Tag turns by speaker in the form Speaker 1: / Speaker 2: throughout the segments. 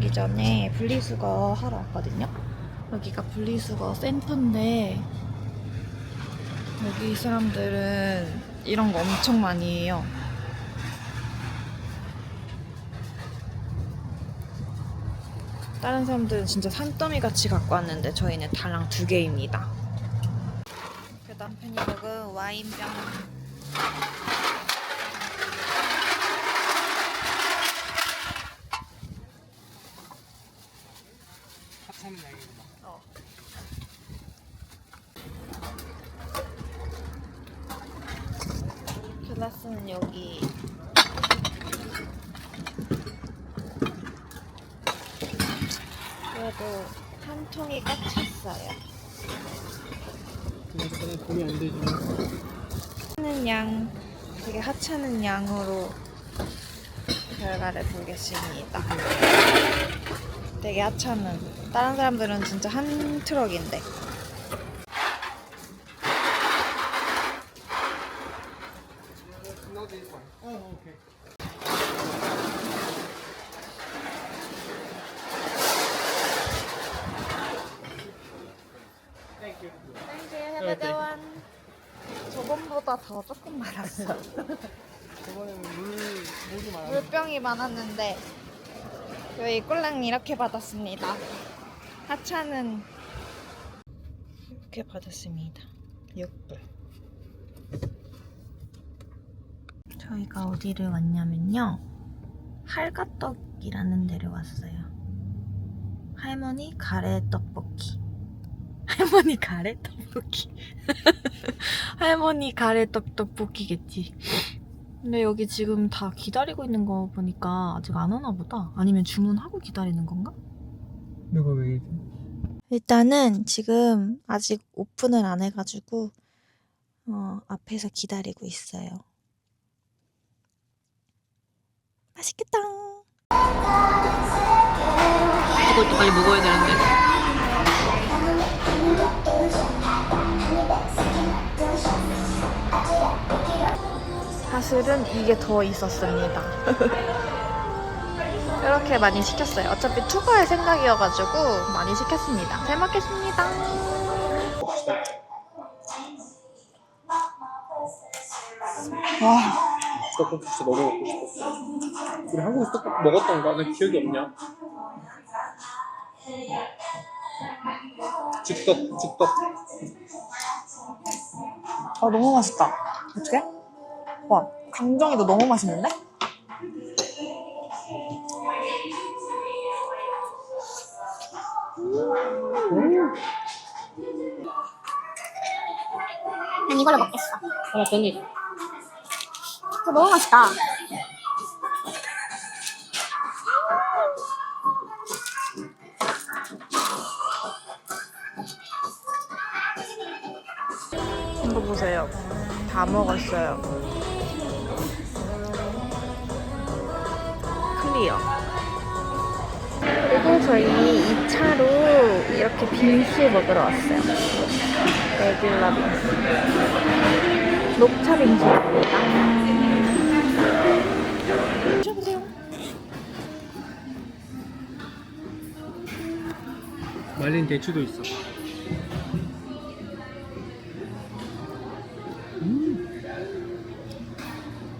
Speaker 1: 가기 전에 분리수거 하러 왔거든요. 여기가 분리수거 센터인데 여기 사람들은 이런 거 엄청 많이 해요. 다른 사람들은 진짜 산더미 같이 갖고 왔는데 저희는 달랑 두 개입니다. 그 남편이 먹은 와인병
Speaker 2: 합참 양이구나.
Speaker 1: 어. 글라스는 여기. 그래도 한 통이 꽉 찼어요.
Speaker 2: 돈이 안 되지.
Speaker 1: 하는 양, 되게 하찮은 양으로 결과를 보겠습니다. 되게 하찮은. 다른 사람들은 진짜 한 트럭인데. 저번보다 더 조금 많았어.
Speaker 2: 저번에는 물, 물이 많아.
Speaker 1: 물병이 많았는데 저희 꼴랑 이렇게 받았습니다. 하차는 이렇게 받았습니다. 6불. 저희가 어디를 왔냐면요. 할가떡이라는 데를 왔어요. 할머니 가래 떡볶이. 할머니 가래 떡볶이. 할머니 가래 떡 떡볶이겠지. 근데 여기 지금 다 기다리고 있는 거 보니까 아직 안 오나 보다. 아니면 주문하고 기다리는 건가?
Speaker 2: 누가 왜 이래?
Speaker 1: 일단은 지금 아직 오픈을 안 해가지고 어, 앞에서 기다리고 있어요. 맛있겠다.
Speaker 3: 이것도 빨리 먹어야 되는데.
Speaker 1: 사실은 이게 더 있었습니다. 이렇게 많이 시켰어요. 어차피 투과할 생각이어가지고 많이 시켰습니다. 잘 먹겠습니다. 와,
Speaker 2: 떡볶이 진짜 너무 먹고 싶었어. 우리 한국에서 떡볶이 먹었던가? 나 기억이 없냐? 즉떡, 즉떡.
Speaker 1: 아 너무 맛있다. 어떻게? 와, 강정이도 너무 맛있는데?
Speaker 4: 난 이걸로 먹겠어.
Speaker 3: 하나 던지.
Speaker 4: 이거 너무 맛있다.
Speaker 1: 이거 보세요. 다 먹었어요. 클리어. 그리고 저희 2차로 이렇게 빙수 먹으러 왔어요. 레귤러 빙수. 녹차 빙수입니다. 드셔보세요.
Speaker 2: 말린 대추도 있어.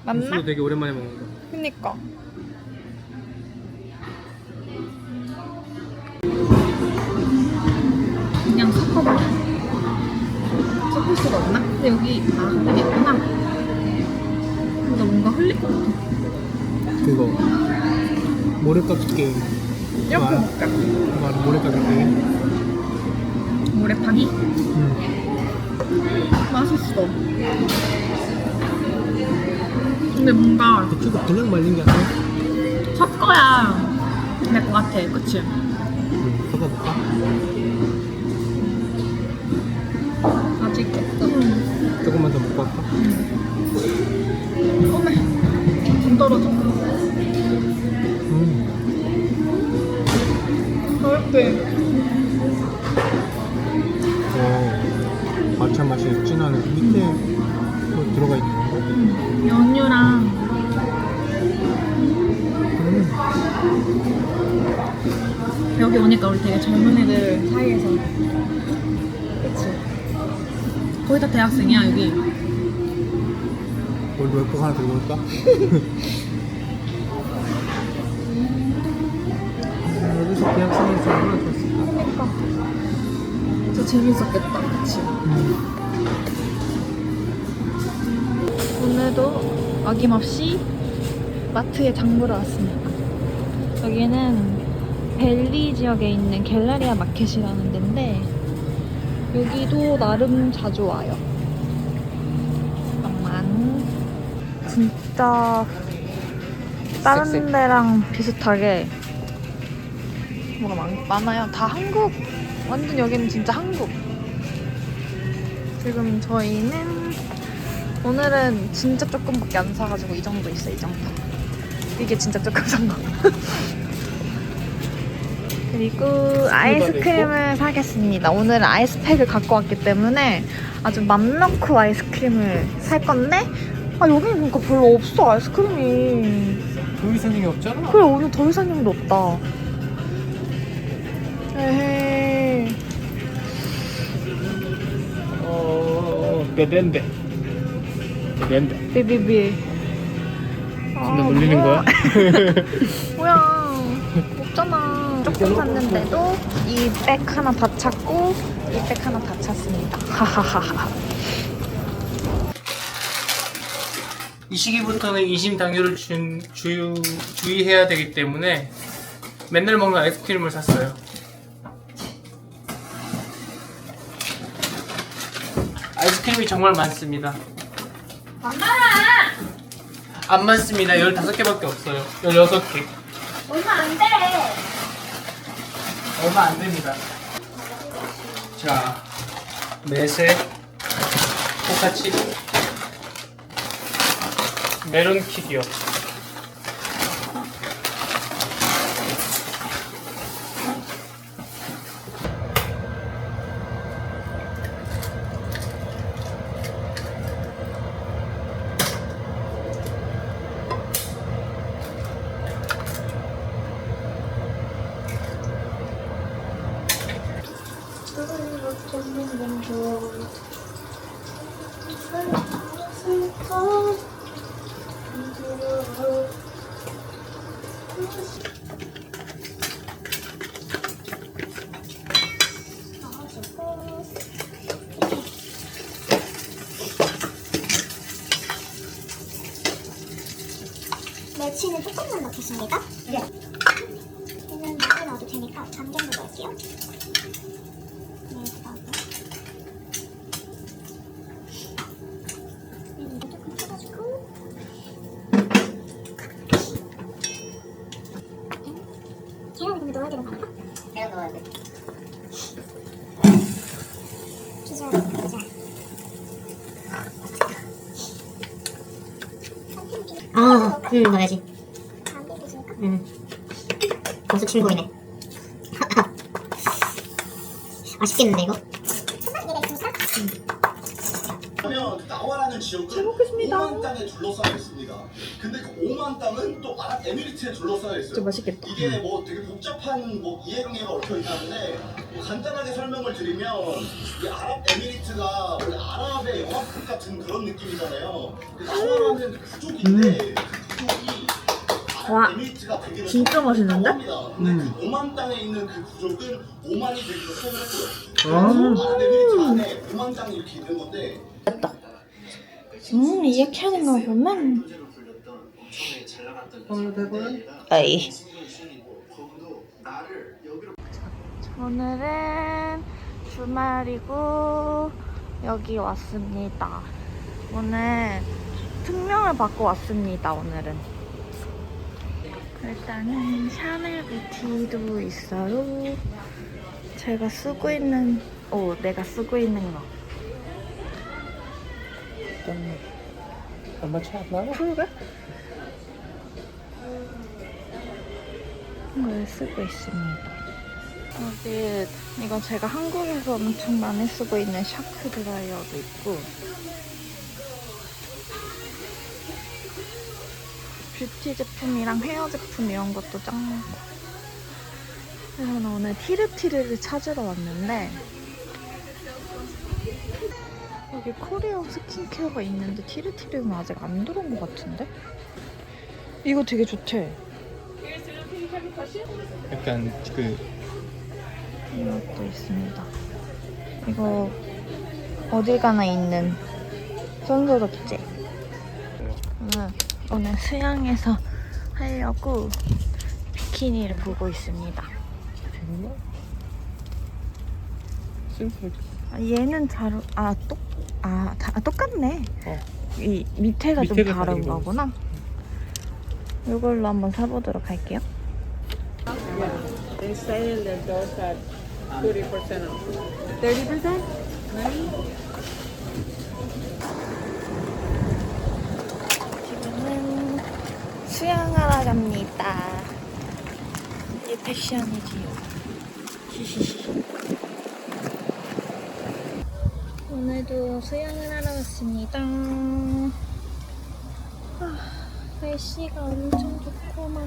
Speaker 1: 맞나?
Speaker 2: 대추도 되게 오랜만에 먹는 거.
Speaker 1: 그니까.
Speaker 3: 수가 없나? 근데 여기 아 근데 있구나. 근데 뭔가 흘릴 것 같아.
Speaker 2: 그거. 모래값 게임.
Speaker 1: 먹자.
Speaker 2: 그거 알아? 모래값 게임?
Speaker 3: 모래파기?
Speaker 2: 응.
Speaker 3: 맛있어. 근데 뭔가
Speaker 2: 대추가 그냥 말린 게 아니야?
Speaker 3: 섞어야 될 것 같아. 그치?
Speaker 2: 응. 섞어볼까?
Speaker 3: 조금
Speaker 2: 조금만 더 먹고 할까?
Speaker 3: 어메 좀 떨어져.
Speaker 2: 음.
Speaker 3: 어렵대.
Speaker 2: 어, 마차 맛이 진하네. 밑에 뭐 들어가 있는 건가?
Speaker 3: 연유랑
Speaker 1: 여기 오니까 우리 되게 젊은 애들 거의 다 대학생이야 여기
Speaker 2: 우리 웹북 하나 들고 올까? 여기서 대학생에서 얼마나 좋았을까?
Speaker 1: 진짜 재밌었겠다 그치? 오늘도 어김없이 마트에 장 보러 왔습니다 여기는 벨리 지역에 있는 갤러리아 마켓이라는 여기도 나름 자주 와요. 잠깐만. 진짜 다른. 데랑 비슷하게 뭐가 많, 많아요. 다 한국. 완전 여기는 진짜 한국. 지금 저희는 오늘은 진짜 조금밖에 안 사가지고 이 정도 있어요 이 정도. 이게 진짜 조금 산 거 그리고 아이스크림을 사겠습니다 오늘은 아이스팩을 갖고 왔기 때문에 아주 맘 놓고 아이스크림을 살 건데 아 여기는 보니까 별로 없어 아이스크림이
Speaker 2: 더 이상 이 없잖아.
Speaker 1: 그래 오늘 더 이상 용도 없다 에헤이
Speaker 2: 어, 베덴데. 베덴데.
Speaker 1: 비비비
Speaker 2: 진짜 놀리는 거야?
Speaker 1: 뭐야 없잖아 조금 샀는데도 이 백 하나 다 찼고 이 백 하나 다 찼습니다 하하하하
Speaker 2: 이 시기부터는 인심 당뇨를 주, 주, 주의해야 되기 때문에 맨날 먹는 아이스크림을 샀어요. 아이스크림이 정말 많습니다. 안 많습니다. 15개밖에 없어요. 16개.
Speaker 4: 얼마 안 돼.
Speaker 2: 얼마 안 됩니다. 자, 넷에 똑같이 메론 킥이요.
Speaker 4: 멸치는 조금만 넣겠습니다. 네. 얘는 많이 넣어도 되니까 반 정도 넣을게요. 네, 그다음에 얘는 조금 쳐가지고 계란을 근데 넣어야 되는 거 아닌가? 계란 넣어야 돼. 기존 자.
Speaker 5: 아, 음, 넣어야지. 음. 벌써 침 보이네. 아쉽겠는데, 이거?
Speaker 4: 한번 이해가 있습니까?
Speaker 6: 그러면 나와라는 지역은 5만 땅에 둘러싸여 있습니다. 근데 그 5만 땅은 또 아랍 에미리트에 둘러싸여 있어요.
Speaker 1: 진짜 맛있겠다
Speaker 6: 이게 뭐 되게 복잡한 뭐 이해관계가 얽혀 있다는데 뭐 간단하게 설명을 드리면 이 아랍 에미리트가 원래 아랍의 영화국 같은 그런 느낌이잖아요. 그 나와라는 부족인데 그 부족이
Speaker 1: 와, 진짜 맛있는데?
Speaker 6: 근데 그 5만 땅에 있는 그 부족은 5만이 되기로 표현을 했고요.
Speaker 2: 아.
Speaker 6: 아랍 에미리트 안에 5만 땅이 이렇게 있는 건데
Speaker 1: 음 이렇게 하는 거면
Speaker 2: 오늘 대본
Speaker 1: 에이. 오늘은 주말이고 여기 왔습니다. 오늘 특명을 받고 왔습니다 오늘은. 일단은 샤넬 뷰티도 있어요. 제가 쓰고 있는 오 내가 쓰고 있는 거.
Speaker 2: 얼마 차이 안 나요?
Speaker 1: 그러 걸 쓰고 있습니다. 여기 이건 제가 한국에서 엄청 많이 쓰고 있는 샤크 드라이어도 있고 뷰티 제품이랑 헤어 제품 이런 것도 짱 많고. 그래서 오늘 티르티르를 찾으러 왔는데 여기 코리아 스킨케어가 있는데 티르티르는 아직 안 들어온 것 같은데? 이거 되게 좋대.
Speaker 2: 약간 그
Speaker 1: 이것도 있습니다. 이거 어딜 가나 있는 손소독제. 오늘, 오늘 수영에서 하려고 비키니를 보고 있습니다. 아, 얘는 잘, 어- 아, 똑, 아, 다, 아, 똑같네.
Speaker 2: 어.
Speaker 1: 이 밑에가, 좀
Speaker 2: 밑에가
Speaker 1: 다른
Speaker 2: 다른 거.
Speaker 1: 거구나. 이걸로 한번 사보도록 할게요.
Speaker 7: In sale, the those are 30% off. 30%?
Speaker 1: 지금은 수영하러 갑니다. 이 패션이지요. 히히히. 오늘도 수영을 하러 왔습니다. 아, 날씨가 엄청 좋구만.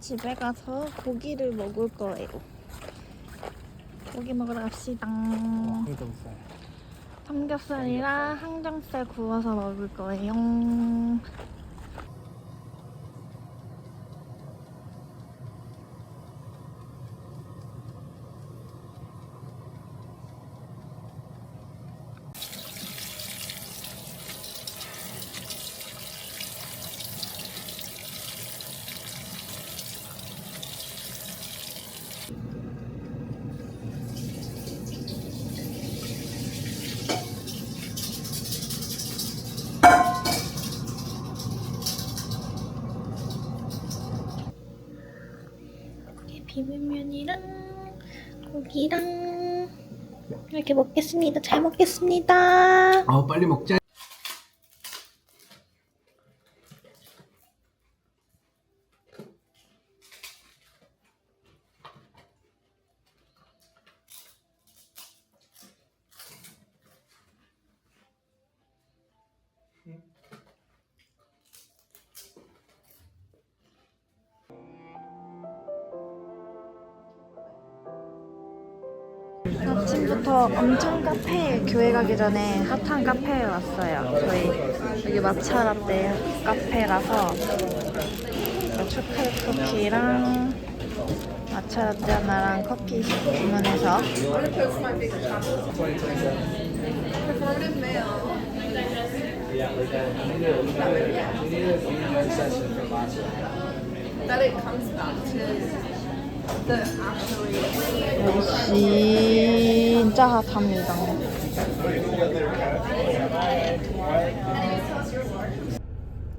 Speaker 1: 집에 가서 고기를 먹을 거예요. 고기 먹으러 갑시다.
Speaker 2: 항정살.
Speaker 1: 삼겹살이랑 항정살 구워서 먹을 거예요. 이게 비빔면이랑 고기랑 이렇게 먹겠습니다. 잘 먹겠습니다.
Speaker 2: 아 빨리 먹자.
Speaker 1: 아침부터 엄청 카페 교회 가기 전에 핫한 카페에 왔어요. 저희 여기 마차 라떼 카페라서 초콜릿 쿠키랑 마차 라떼 하나랑 커피 주문해서 여기 진짜 핫합니다.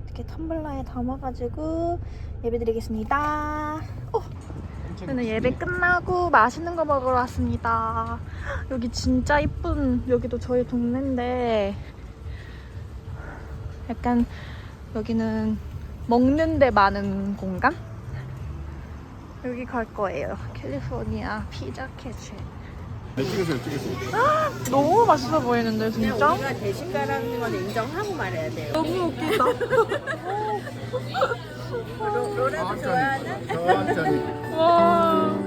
Speaker 1: 이렇게 텀블러에 담아가지고 예배드리겠습니다. 어, 저는 예배 끝나고 맛있는 거 먹으러 왔습니다. 여기 진짜 이쁜 여기도 저희 동네인데 약간 여기는 먹는 데 많은 공간? 여기 갈 거예요. 캘리포니아 피자 캐치.
Speaker 8: 네, 찍으세요, 찍으세요.
Speaker 1: 너무 맛있어 보이는데 진짜?
Speaker 7: 우리가 대식가라는 건 인정하고 말해야 돼요.
Speaker 1: 너무 웃기다.
Speaker 7: 로, 로라도 좋아하는?
Speaker 8: 천천히.
Speaker 1: 와.